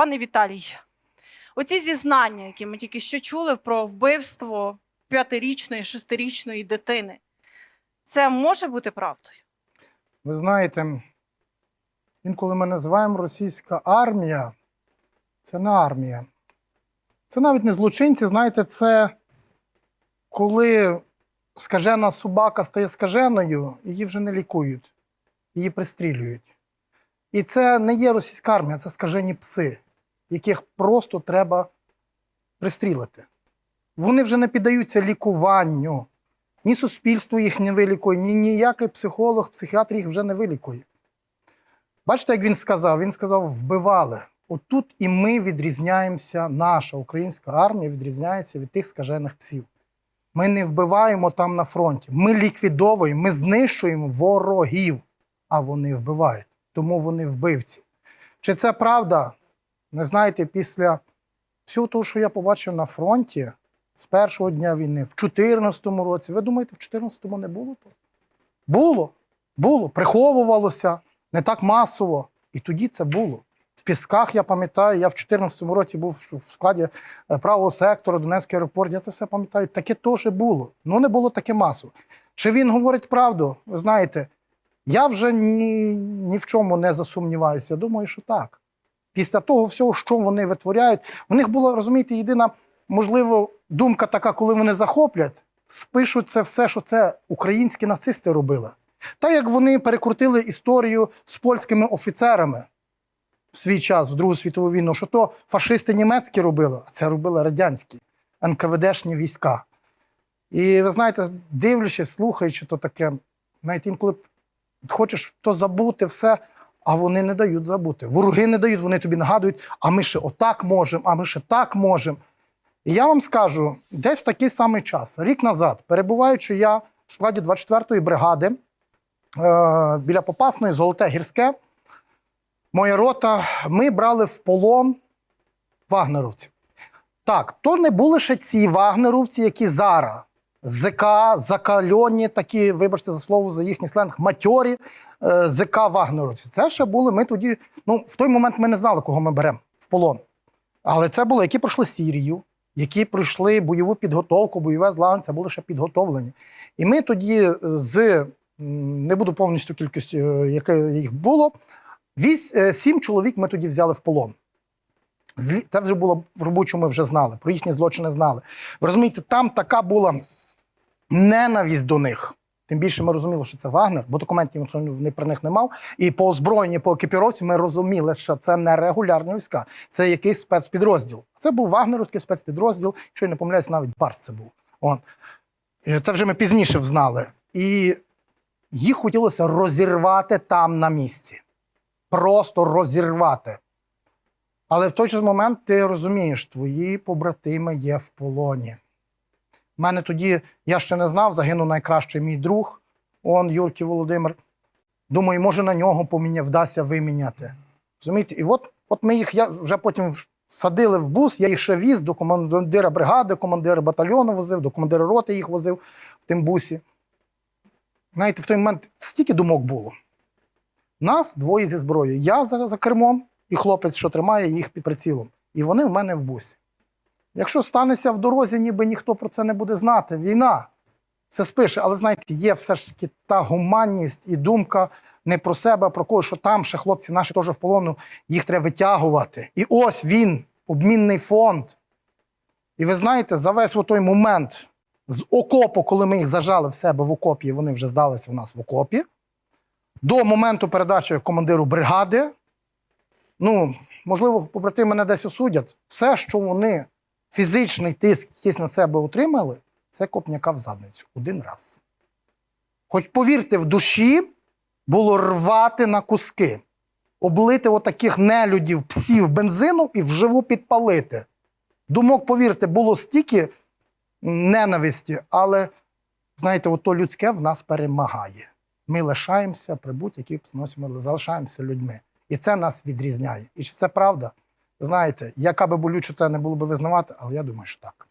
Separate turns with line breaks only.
Пане Віталій, оці зізнання, які ми тільки що чули про вбивство п'ятирічної, шестирічної дитини, це може бути правдою?
Ви знаєте, інколи ми називаємо російська армія, це не армія. Це навіть не злочинці, знаєте, це коли скажена собака стає скаженою, її вже не лікують, її пристрілюють. І це не є російська армія, це скажені пси, яких просто треба пристрілити. Вони вже не піддаються лікуванню. Ні суспільство їх не вилікує, ні ніякий психолог, психіатр їх вже не вилікує. Бачите, як він сказав? Він сказав, вбивали. Отут і ми відрізняємося, наша українська армія відрізняється від тих скажених псів. Ми не вбиваємо там на фронті. Ми ліквідовуємо, ми знищуємо ворогів, а вони вбивають. Тому вони вбивці. Чи це правда? Не знаєте, після всього того, що я побачив на фронті, з першого дня війни, в 2014 році. Ви думаєте, в 2014 не було того? Було, було, приховувалося не так масово. І тоді це було. В Пісках, я пам'ятаю, я в 2014 році був в складі е, правого сектору, Донецький аеропорт, я це все пам'ятаю. Таке теж було. Ну не було таке масово. Чи він говорить правду? Ви знаєте, я вже ні, ні в чому не засумніваюся. Я думаю, що так. Після того всього, що вони витворяють, в них була, розумієте, єдина можливо, думка така, коли вони захоплять, спишуть це все, що це українські нацисти робили. Та як вони перекрутили історію з польськими офіцерами в свій час, в Другу світову війну, що то фашисти німецькі робили, а це робили радянські НКВДшні війська. І ви знаєте, дивлячись, слухаючи, то таке, навіть інколи хочеш то забути все, а вони не дають забути. Вороги не дають, вони тобі нагадують, а ми ще отак можемо, а ми ще так можемо. І я вам скажу, десь в такий самий час, рік назад, перебуваючи я в складі 24-ї бригади е, біля Попасної, Золоте Гірське, моя рота, ми брали в полон вагнеровців. Так, то не були ще ці вагнеровці, які зараз. ЗК, закальоні, такі, вибачте за слово, за їхній сленг, матьорі е, ЗК вагнеровці. Це ще були ми тоді. Ну, в той момент ми не знали, кого ми беремо в полон. Але це були, які пройшли Сірію, які пройшли бойову підготовку, бойове злагодження, це були ще підготовлені. І ми тоді з не буду повністю кількістю, е, яке їх було. Вісь, е, сім чоловік ми тоді взяли в полон. Це вже було робочу, ми вже знали, про їхні злочини знали. Ви розумієте, там така була ненависть до них. Тим більше ми розуміли, що це Вагнер, бо документів ніхто про них не мав. І по озброєнні, по екіпіровці ми розуміли, що це не регулярні війська, це якийсь спецпідрозділ. Це був вагнерівський спецпідрозділ, що я не помиляюсь, навіть Барс це був. Он. Це вже ми пізніше взнали. І їх хотілося розірвати там на місці. Просто розірвати. Але в той же момент ти розумієш, твої побратими є в полоні. У мене тоді, я ще не знав, загинув найкращий мій друг, он Юрків Володимир. Думаю, може на нього поміня, вдасться виміняти. Розумієте? І от, от ми їх я вже потім садили в бус, я їх ще віз до командира бригади, командира батальйону возив, до командира роти їх возив в тим бусі. Знаєте, в той момент стільки думок було. Нас двоє зі зброєю. Я за, за кермом і хлопець, що тримає їх під прицілом. І вони в мене в бусі. Якщо станеться в дорозі, ніби ніхто про це не буде знати. Війна. Все спише, але знаєте, є все ж таки та гуманність і думка не про себе, а про когось, що там ще хлопці наші теж в полону, їх треба витягувати. І ось він, обмінний фонд. І ви знаєте, за весь той момент з окопу, коли ми їх зажали в себе в окопі, і вони вже здалися в нас в окопі, до моменту передачі командиру бригади, ну, можливо, побратими мене десь осудять, все, що вони фізичний тиск якийсь на себе отримали, це копняка в задницю один раз. Хоч повірте, в душі було рвати на куски, облити отаких нелюдів, псів бензину і вживу підпалити. Думок, повірте, було стільки ненависті, але, знаєте, ото людське в нас перемагає. Ми лишаємося при будь-якій ми залишаємося людьми. І це нас відрізняє. І чи це правда? Знаєте, яка би болюче це не було би визнавати, але я думаю, що так.